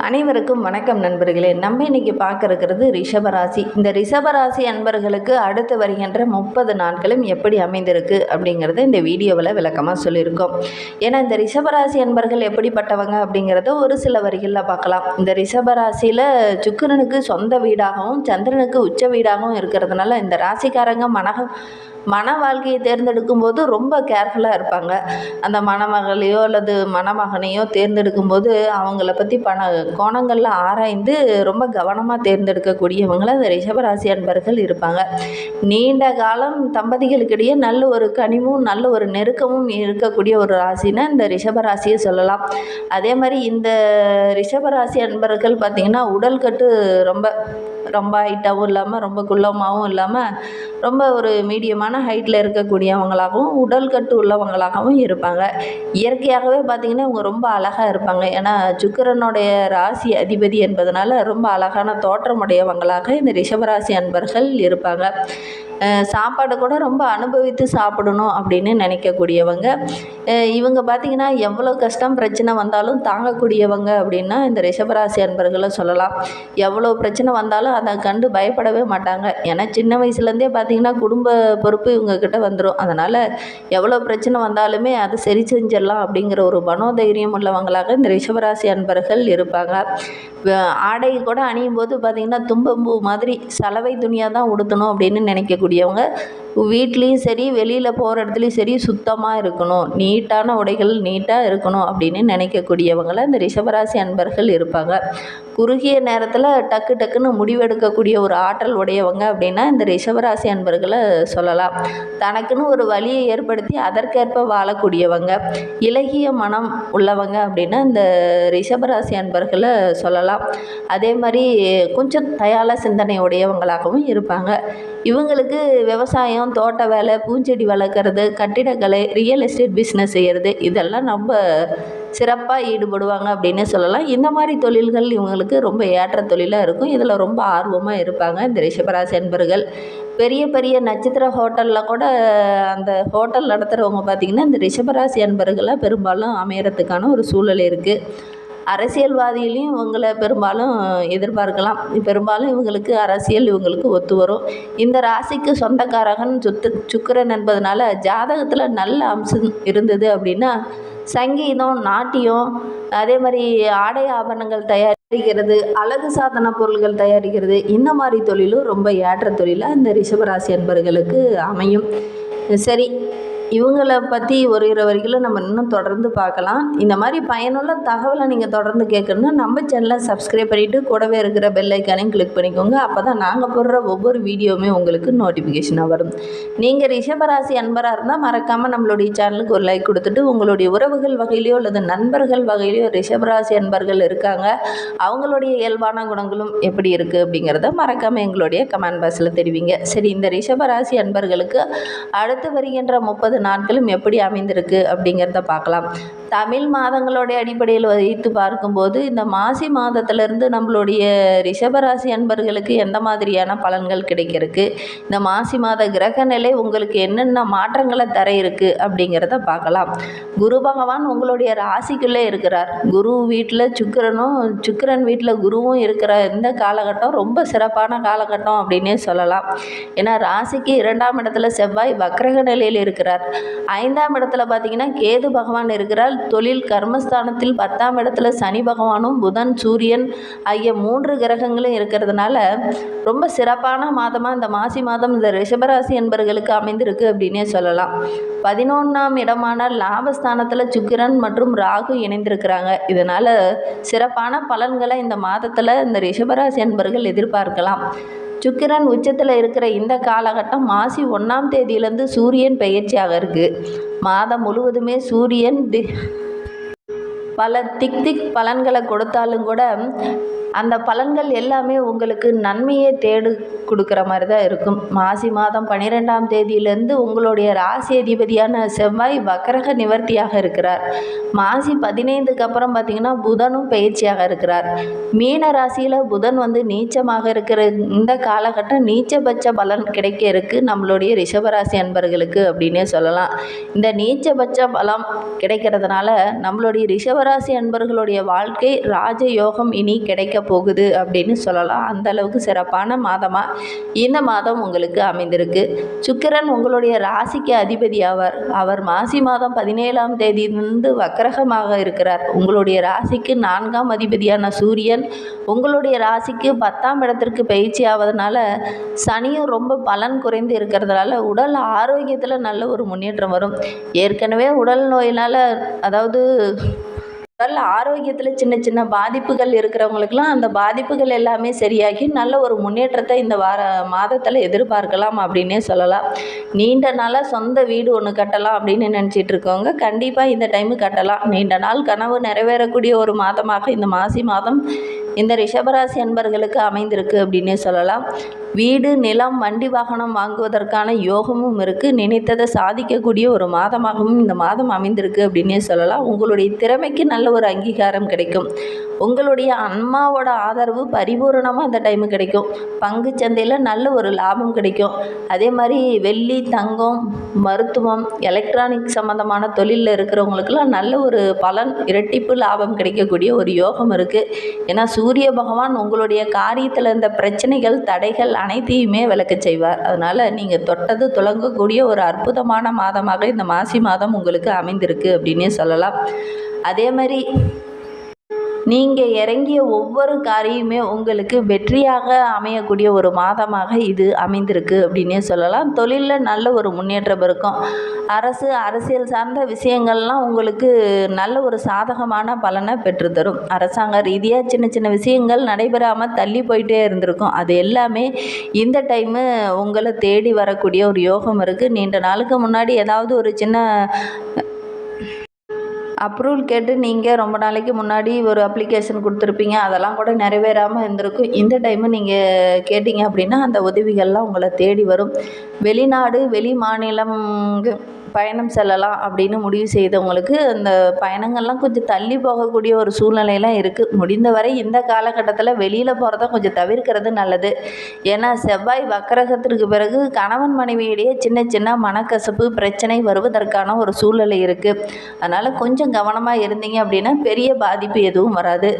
அனைவருக்கும் வணக்கம் நண்பர்களே. நம்ம இன்னைக்கு பார்க்க இருக்கிறது ரிஷபராசி. இந்த ரிஷபராசி அன்பர்களுக்கு அடுத்து வருகின்ற முப்பது நாட்களும் எப்படி அமைந்திருக்கு அப்படிங்கிறத இந்த வீடியோவில் விளக்கமாக சொல்லியிருக்கோம். ஏன்னா இந்த ரிஷபராசி அன்பர்கள் எப்படிப்பட்டவங்க அப்படிங்கிறத ஒரு சில வரிகளில் பார்க்கலாம். இந்த ரிஷபராசியில் சுக்கிரனுக்கு சொந்த வீடாகவும் சந்திரனுக்கு உச்ச வீடாகவும் இருக்கிறதுனால இந்த ராசிக்காரங்க மனக மன வாழ்க்கையை தேர்ந்தெடுக்கும் போது ரொம்ப கேர்ஃபுல்லாக இருப்பாங்க. அந்த மணமகளையோ அல்லது மணமகனையோ தேர்ந்தெடுக்கும் போது அவங்கள பற்றி பண கோணங்களில் ஆராய்ந்து ரொம்ப கவனமாக தேர்ந்தெடுக்கக்கூடியவங்களை அந்த ரிஷபராசி அன்பர்கள் இருப்பாங்க. நீண்ட காலம் தம்பதிகளுக்கிடையே நல்ல ஒரு கனிவும் நல்ல ஒரு நெருக்கமும் இருக்கக்கூடிய ஒரு ராசினா இந்த ரிஷபராசியை சொல்லலாம். அதே மாதிரி இந்த ரிஷபராசி அன்பர்கள் பார்த்திங்கன்னா உடல் கட்டு ரொம்ப ரொம்ப ஹைட்டாகவும் இல்லாமல் ரொம்ப குள்ளமாகவும் இல்லாமல் ரொம்ப ஒரு மீடியமான ஹைட்டில் இருக்கக்கூடியவங்களாகவும் உடல் கட்டு உள்ளவங்களாகவும் இருப்பாங்க. இயற்கையாகவே பார்த்திங்கன்னா இவங்க ரொம்ப அழகாக இருப்பாங்க. ஏன்னா சுக்கிரனுடைய ராசி அதிபதி என்பதனால ரொம்ப அழகான தோற்றமுடையவங்களாக இந்த ரிஷபராசி அன்பர்கள் இருப்பாங்க. சாப்பாடு கூட ரொம்ப அனுபவித்து சாப்பிடணும் அப்படின்னு நினைக்கக்கூடியவங்க. இவங்க பார்த்திங்கன்னா எவ்வளோ கஷ்டம் பிரச்சனை வந்தாலும் தாங்கக்கூடியவங்க அப்படின்னா இந்த ரிஷபராசி அன்பர்களை சொல்லலாம். எவ்வளோ பிரச்சனை வந்தாலும் அதை கண்டு பயப்படவே மாட்டாங்க. ஏன்னா சின்ன வயசுலேருந்தே பார்த்திங்கன்னா குடும்ப பொறுப்பு இவங்கக்கிட்ட வந்துடும் அதனால் எவ்வளோ பிரச்சனை வந்தாலுமே அதை சரி செஞ்சிடலாம் அப்படிங்கிற ஒரு மனோதைரியம் உள்ளவங்களாக இந்த ரிஷபராசி அன்பர்கள் இருப்பாங்க. ஆடை கூட அணியும் போது பார்த்திங்கன்னா தும்பம்பூ மாதிரி சலவை துணியாக தான் உடுத்தணும் அப்படின்னு நினைக்கக்கூடிய நினைக்கக்கூடியவங்க வீட்லேயும் சரி வெளியில் போகிற இடத்துலையும் சரி சுத்தமாக இருக்கணும். நீட்டான உடைகள் நீட்டாக இருக்கணும் அப்படின்னு நினைக்கக்கூடியவங்கள இந்த ரிஷபராசி அன்பர்கள் இருப்பாங்க. குறுகிய நேரத்தில் டக்கு டக்குன்னு முடிவெடுக்கக்கூடிய ஒரு ஆற்றல் உடையவங்க அப்படின்னா இந்த ரிஷபராசி அன்பர்களை சொல்லலாம். தனக்குன்னு ஒரு வழியை ஏற்படுத்தி அதற்கேற்ப வாழக்கூடியவங்க இலகிய மனம் உள்ளவங்க அப்படின்னா இந்த ரிஷபராசி அன்பர்களை சொல்லலாம். அதே மாதிரி கொஞ்சம் தயால சிந்தனை உடையவங்களாகவும் இருப்பாங்க. இவங்களுக்கு விவசாயம் தோட்ட வேலை பூஞ்செடி வளர்க்குறது கட்டிடக்கலை ரியல் எஸ்டேட் பிஸ்னஸ் செய்கிறது இதெல்லாம் ரொம்ப சிறப்பாக ஈடுபடுவாங்க அப்படின்னு சொல்லலாம். இந்த மாதிரி தொழில்கள் இவங்களுக்கு ரொம்ப ஏற்ற தொழிலாக இருக்கும். இதில் ரொம்ப ஆர்வமாக இருப்பாங்க. இந்த ரிஷபராசி அன்பர்கள். பெரிய பெரிய நட்சத்திர ஹோட்டலில் கூட அந்த ஹோட்டல் நடத்துகிறவங்க பார்த்திங்கன்னா இந்த ரிஷபராசி அன்பர்களாக பெரும்பாலும் அமையறதுக்கான ஒரு சூழல் இருக்குது அரசியல்வாதிகளையும் இவங்களை பெரும்பாலும் எதிர்பார்க்கலாம். பெரும்பாலும் இவங்களுக்கு அரசியல் இவங்களுக்கு ஒத்து வரும். இந்த ராசிக்கு சொந்தக்காரகன் சுத்து சுக்கரன் என்பதனால ஜாதகத்தில் நல்ல அம்சம் இருந்தது அப்படின்னா சங்கீதம் நாட்டியம் அதே மாதிரி ஆடை ஆபரணங்கள் தயாரிக்கிறது அழகு சாதன பொருள்கள் தயாரிக்கிறது இந்த மாதிரி தொழிலும் ரொம்ப ஏற்ற தொழிலாக இந்த ரிஷபராசி அன்பர்களுக்கு அமையும். சரி இவங்களை பற்றி ஒரு இரு வரைக்கும் நம்ம இன்னும் தொடர்ந்து பார்க்கலாம். இந்த மாதிரி பயனுள்ள தகவலை நீங்கள் தொடர்ந்து கேட்கணுன்னா நம்ம சேனலை சப்ஸ்கிரைப் பண்ணிவிட்டு கூடவே இருக்கிற பெல் ஐக்கானையும் கிளிக் பண்ணிக்கோங்க. அப்போ தான் நாங்கள் போடுற ஒவ்வொரு வீடியோவுமே உங்களுக்கு நோட்டிஃபிகேஷனாக வரும். நீங்கள் ரிஷபராசி அன்பராக இருந்தால் மறக்காமல் நம்மளுடைய சேனலுக்கு ஒரு லைக் கொடுத்துட்டு உங்களுடைய உறவுகள் வகையிலையோ அல்லது நண்பர்கள் வகையிலையோ ரிஷபராசி அன்பர்கள் இருக்காங்க. அவங்களுடைய இயல்பான குணங்களும் எப்படி இருக்குது அப்படிங்கிறத மறக்காமல் எங்களுடைய கமெண்ட் பாக்ஸில் தெரிவிங்க. சரி இந்த ரிஷபராசி அன்பர்களுக்கு அடுத்து வருகின்ற முப்பது நாட்களும் எப்படி அமைந்திருக்கு அப்படிங்கிறத பார்க்கலாம். தமிழ் மாதங்களுடைய அடிப்படையில் வைத்து பார்க்கும்போது இந்த மாசி மாதத்திலிருந்து நம்மளுடைய ரிஷபராசி அன்பர்களுக்கு எந்த மாதிரியான பலன்கள் கிடைக்கிறதுக்கு இந்த மாசி மாத கிரக நிலை உங்களுக்கு என்னென்ன மாற்றங்களை தர இருக்கு அப்படிங்கிறத பார்க்கலாம். குரு பகவான் உங்களுடைய ராசிக்குள்ளே இருக்கிறார். குரு வீட்டில் சுக்கிரனும் சுக்கிரன் வீட்டில் குருவும் இருக்கிற இந்த காலகட்டம் ரொம்ப சிறப்பான காலகட்டம் அப்படின்னே சொல்லலாம். ஏன்னா ராசிக்கு இரண்டாம் இடத்துல செவ்வாய் வக்ரக நிலையில் இருக்கிறார். ஐந்தாம் இடத்துல பார்த்தீங்கன்னா கேது பகவான் இருக்கிறார். தொழில் கர்மஸ்தானத்தில் பத்தாம் இடத்துல சனி பகவானும் புதன் சூரியன் ஆகிய மூன்று கிரகங்களும் இருக்கிறதுனால ரொம்ப சிறப்பான மாதமாக இந்த மாசி மாதம் இந்த ரிஷபராசி என்பர்களுக்கு அமைந்திருக்கு அப்படின்னே சொல்லலாம். பதினொன்றாம் இடமான லாபஸ்தானத்தில் சுக்கிரன் மற்றும் ராகு இணைந்திருக்கிறாங்க. இதனால் சிறப்பான பலன்களை இந்த மாதத்தில் இந்த ரிஷபராசி என்பர்கள் எதிர்பார்க்கலாம். சுக்கிரன் உச்சத்தில் இருக்கிற இந்த காலகட்டம் மாசி ஒன்றாம் தேதியிலேருந்து சூரியன் பெயர்ச்சியாக இருக்குது மாதம் முழுவதுமே சூரியன் தி பல திக் திக் பலன்களை கொடுத்தாலும் கூட அந்த பலன்கள் எல்லாமே உங்களுக்கு நன்மையே தேடு கொடுக்குற மாதிரி தான் இருக்கும். மாசி மாதம் பன்னிரெண்டாம் தேதியிலேருந்து உங்களுடைய ராசி அதிபதியான செவ்வாய் வக்கரக நிவர்த்தியாக இருக்கிறார். மாசி பதினைந்துக்கு அப்புறம் பார்த்திங்கன்னா புதனும் பயிற்சியாக இருக்கிறார். மீன ராசியில் புதன் வந்து நீச்சமாக இருக்கிற இந்த காலகட்டம் நீச்சபட்ச பலன் கிடைக்க இருக்குது நம்மளுடைய ரிஷபராசி அன்பர்களுக்கு அப்படின்னே சொல்லலாம். இந்த நீச்சபட்ச பலம் கிடைக்கிறதுனால நம்மளுடைய ரிஷபராசி அன்பர்களுடைய வாழ்க்கை ராஜயோகம் இனி கிடைக்க போகுது அப்படின்னு சொல்லலாம். அந்த அளவுக்கு சிறப்பான மாதமாக இந்த மாதம் உங்களுக்கு அமைந்திருக்கு. சுக்கிரன் உங்களுடைய ராசிக்கு அதிபதி ஆவார். அவர் மாசி மாதம் பதினேழாம் தேதியிலிருந்து வக்கரகமாக இருக்கிறார். உங்களுடைய ராசிக்கு நான்காம் அதிபதியான சூரியன் உங்களுடைய ராசிக்கு பத்தாம் இடத்திற்கு பயிற்சி ஆவதனால சனியும் ரொம்ப பலன் குறைந்து இருக்கிறதுனால உடல் ஆரோக்கியத்தில் நல்ல ஒரு முன்னேற்றம் வரும். ஏற்கனவே உடல் நோயினால் அதாவது உடல் ஆரோக்கியத்தில் சின்ன சின்ன பாதிப்புகள் இருக்கிறவங்களுக்குலாம் அந்த பாதிப்புகள் எல்லாமே சரியாகி நல்ல ஒரு முன்னேற்றத்தை இந்த வார மாதத்தில் எதிர்பார்க்கலாம் அப்படின்னே சொல்லலாம். நீண்ட நாளாக சொந்த வீடு ஒன்று கட்டலாம் அப்படின்னு நினச்சிட்டு இருக்கவங்க கண்டிப்பாக இந்த டைமு கட்டலாம். நீண்ட நாள் கனவு நிறைவேறக்கூடிய ஒரு மாதமாக இந்த மாசி மாதம் இந்த ரிஷபராசி அன்பர்களுக்கு அமைந்திருக்கு அப்படின்னே சொல்லலாம். வீடு நிலம் வண்டி வாகனம் வாங்குவதற்கான யோகமும் இருக்குது நினைத்ததை சாதிக்கக்கூடிய ஒரு மாதமாகவும் இந்த மாதம் அமைந்திருக்கு அப்படின்னே சொல்லலாம். உங்களுடைய திறமைக்கு நல்ல ஒரு அங்கீகாரம் கிடைக்கும். உங்களுடைய அம்மாவோட ஆதரவு பரிபூரணமாக அந்த டைமு கிடைக்கும். பங்கு சந்தையில் நல்ல ஒரு லாபம் கிடைக்கும். அதே மாதிரி வெள்ளி தங்கம் மருத்துவம் எலக்ட்ரானிக் சம்மந்தமான தொழிலில் இருக்கிறவங்களுக்கெல்லாம் நல்ல ஒரு பலன் இரட்டிப்பு லாபம் கிடைக்கக்கூடிய ஒரு யோகம் இருக்குது ஏன்னா சூரிய பகவான் உங்களுடைய காரியத்தில் இருந்த பிரச்சனைகள் தடைகள் அனைத்தையுமே விளக்கச் செய்வார். அதனால் நீங்கள் தொட்டது துளங்கக்கூடிய ஒரு அற்புதமான மாதமாக இந்த மாசி மாதம் உங்களுக்கு அமைந்திருக்கு அப்படின்னே சொல்லலாம். அதே மாதிரி நீங்கள் இறங்கிய ஒவ்வொரு காரியமே உங்களுக்கு வெற்றியாக அமையக்கூடிய ஒரு மாதமாக இது அமைந்திருக்கு அப்படின்னே சொல்லலாம். தொழிலில் நல்ல ஒரு முன்னேற்றம் இருக்கும். அரசு அரசியல் சார்ந்த விஷயங்கள்லாம் உங்களுக்கு நல்ல ஒரு சாதகமான பலனை பெற்றுத்தரும். அரசாங்க ரீதியாக சின்ன சின்ன விஷயங்கள் நடைபெறாமல் தள்ளி போயிட்டே இருந்திருக்கும். அது எல்லாமே இந்த டைமு உங்களை தேடி வரக்கூடிய ஒரு யோகம் இருக்குது நீண்ட நாளுக்கு முன்னாடி ஏதாவது ஒரு சின்ன அப்ரூவல் கேட்டு நீங்கள் ரொம்ப நாளைக்கு முன்னாடி ஒரு அப்ளிகேஷன் கொடுத்துருப்பீங்க. அதெல்லாம் கூட நிறைவேறாமல் இருந்திருக்கும். இந்த டைமு நீங்கள் கேட்டிங்க அப்படின்னா அந்த உதவிகள்லாம் உங்களை தேடி வரும். வெளிநாடு வெளி மாநிலம் பயணம் செல்லலாம் அப்படின்னு முடிவு செய்தவங்களுக்கு அந்த பயணங்கள்லாம் கொஞ்சம் தள்ளி போகக்கூடிய ஒரு சூழ்நிலையெல்லாம் இருக்குது முடிந்தவரை இந்த காலகட்டத்தில் வெளியில் போகிறத கொஞ்சம் தவிர்க்கிறது நல்லது. ஏன்னா செவ்வாய் வக்கரகத்திற்கு பிறகு கணவன் மனைவியிடையே சின்ன சின்ன மனக்கசப்பு பிரச்சனை வருவதற்கான ஒரு சூழ்நிலை இருக்குது அதனால் கொஞ்சம் கவனமாக இருந்தீங்க அப்படின்னா பெரிய பாதிப்பு எதுவும் வராது.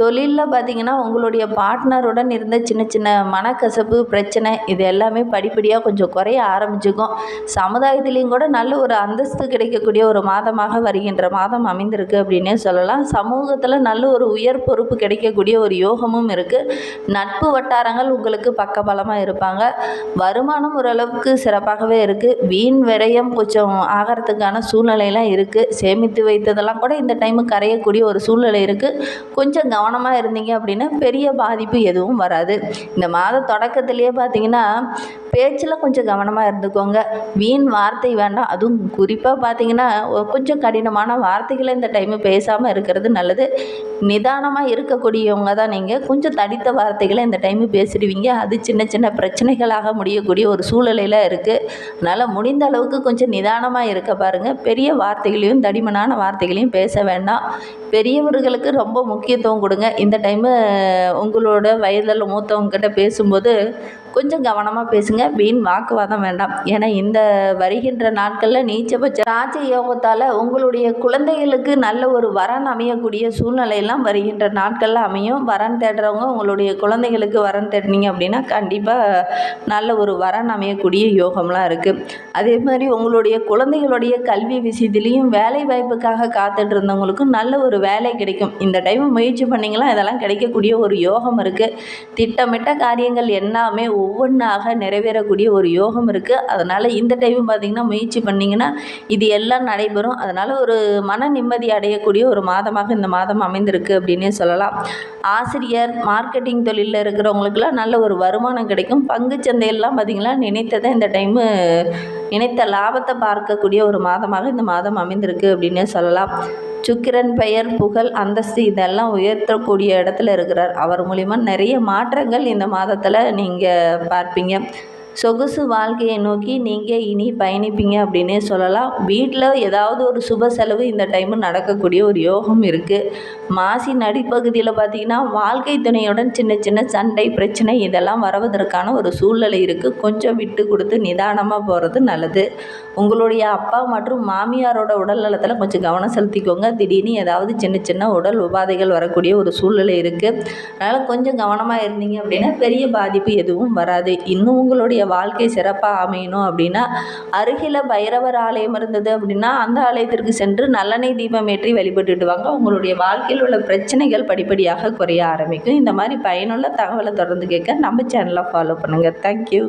தொழிலில் பார்த்தீங்கன்னா உங்களுடைய பார்ட்னருடன் இருந்த சின்ன சின்ன மனக்கசப்பு பிரச்சனை இது எல்லாமே படிப்படியாக கொஞ்சம் குறைய ஆரம்பிச்சுக்கும். சமுதாயத்துலேயும் கூட நல்ல ஒரு அந்தஸ்து கிடைக்கக்கூடிய ஒரு மாதமாக வருகின்ற மாதம் அமைந்திருக்கு அப்படின்னே சொல்லலாம். சமூகத்தில் நல்ல ஒரு உயர் பொறுப்பு கிடைக்கக்கூடிய ஒரு யோகமும் இருக்குது நட்பு வட்டாரங்கள் உங்களுக்கு பக்கபலமாக இருப்பாங்க. வருமானம் ஓரளவுக்கு சிறப்பாகவே இருக்குது வீண் விரயம் கொஞ்சம் ஆகிறதுக்கான சூழ்நிலையெல்லாம் இருக்குது சேமித்து வைத்ததெல்லாம் கூட இந்த டைமு கரையக்கூடிய ஒரு சூழ்நிலை இருக்குது கொஞ்சம் கவனமாக இருந்தீங்க அப்படின்னா பெரிய பாதிப்பு எதுவும் வராது. இந்த மாத தொடக்கத்திலேயே பார்த்தீங்கன்னா பேச்சில் கொஞ்சம் கவனமாக இருந்துக்கோங்க. வீண் வார்த்தை வேண்டாம். அதுவும் குறிப்பாக பார்த்தீங்கன்னா கொஞ்சம் கடினமான வார்த்தைகளை இந்த டைமு பேசாமல் இருக்கிறது நல்லது. நிதானமாக இருக்கக்கூடியவங்க தான் நீங்கள் கொஞ்சம் தடித்த வார்த்தைகளை இந்த டைமு பேசிடுவீங்க. அது சின்ன சின்ன பிரச்சனைகளாக முடியக்கூடிய ஒரு சூழ்நிலையில் இருக்குது அதனால் முடிந்த அளவுக்கு கொஞ்சம் நிதானமாக இருக்க பாருங்கள் பெரிய வார்த்தைகளையும் தடிமனான வார்த்தைகளையும் பேச வேண்டாம். பெரியவர்களுக்கு ரொம்ப முக்கியத்துவம் கொடுங்க. இந்த டைமு உங்களோட வயதில் மூத்தவங்ககிட்ட பேசும்போது கொஞ்சம் கவனமாக பேசுங்க. வீண் வாக்குவாதம் வேண்டாம். ஏன்னா இந்த வருகின்ற நாட்களில் நீச்சபட்ச ராஜ யோகத்தால் உங்களுடைய குழந்தைகளுக்கு நல்ல ஒரு வரன் அமையக்கூடிய சூழ்நிலையெல்லாம் வருகின்ற நாட்களில் அமையும். வரன் தேடுறவங்க உங்களுடைய குழந்தைகளுக்கு வரன் தேடினீங்க அப்படின்னா கண்டிப்பாக நல்ல ஒரு வரன் அமையக்கூடிய யோகம்லாம் இருக்குது அதே மாதிரி உங்களுடைய குழந்தைகளுடைய கல்வி விஷயத்துலேயும் வேலை வாய்ப்புக்காக காத்துட்டு இருந்தவங்களுக்கும் நல்ல ஒரு வேலை கிடைக்கும். இந்த டைம் முயற்சி பண்ணிங்களா இதெல்லாம் கிடைக்கக்கூடிய ஒரு யோகம் இருக்குது திட்டமிட்ட காரியங்கள் எல்லாமே ஒவ்வொன்றாக நிறைவேறக்கூடிய ஒரு யோகம் இருக்குது அதனால் இந்த டைம் பார்த்திங்கன்னா முயற்சி பண்ணிங்கன்னா இது எல்லாம் நடைபெறும். அதனால் ஒரு மன நிம்மதி அடையக்கூடிய ஒரு மாதமாக இந்த மாதம் அமைந்திருக்கு அப்படின்னே சொல்லலாம். ஆசிரியர் மார்க்கெட்டிங் தொழிலில் இருக்கிறவங்களுக்குலாம் நல்ல ஒரு வருமானம் கிடைக்கும். பங்குச்சந்தையெல்லாம் பார்த்திங்கன்னா நினைத்ததை இந்த டைமு நினைத்த லாபத்தை பார்க்கக்கூடிய ஒரு மாதமாக இந்த மாதம் அமைந்திருக்கு அப்படின்னே சொல்லலாம். சுக்கிரன் பெயர் புகழ் அந்தஸ்து இதெல்லாம் உயர்த்தக்கூடிய இடத்துல இருக்கிறார். அவர் மூலிமா நிறைய மாற்றங்கள் இந்த மாதத்தில் நீங்கள் பார்ப்பீங்க. சொகுசு வாழ்க்கையை நோக்கி நீங்கள் இனி பயணிப்பீங்க அப்படின்னே சொல்லலாம். வீட்டில் ஏதாவது ஒரு சுப செலவு இந்த டைமு நடக்கக்கூடிய ஒரு யோகம் இருக்குது மாசி நடிப்பகுதியில் பார்த்திங்கன்னா வாழ்க்கை துணையுடன் சின்ன சின்ன சண்டை பிரச்சனை இதெல்லாம் வரவதற்கான ஒரு சூழ்நிலை இருக்குது கொஞ்சம் விட்டு கொடுத்து நிதானமாக போகிறது நல்லது. உங்களுடைய அப்பா மற்றும் மாமியாரோட உடல் நலத்தில் கொஞ்சம் கவனம் செலுத்திக்கோங்க. திடீர்னு ஏதாவது சின்ன சின்ன உடல் உபாதைகள் வரக்கூடிய ஒரு சூழ்நிலை இருக்குது அதனால் கொஞ்சம் கவனமாக இருந்தீங்க அப்படின்னா பெரிய பாதிப்பு எதுவும் வராது. இன்னும் உங்களுடைய உங்களுடைய வாழ்க்கை சிறப்பாக அமையணும் அப்படின்னா அருகில் பைரவர் ஆலயம் இருந்தது அப்படின்னா அந்த ஆலயத்திற்கு சென்று நல்லெண்ணெய் தீபம் ஏற்றி வழிபட்டுட்டு வாங்க உங்களுடைய வாழ்க்கையில் உள்ள பிரச்சனைகள் படிப்படியாக குறைய ஆரம்பிக்கும். இந்த மாதிரி பயனுள்ள தகவலை தொடர்ந்து கேட்க நம்ம சேனலை ஃபாலோ பண்ணுங்கள் தேங்க்யூ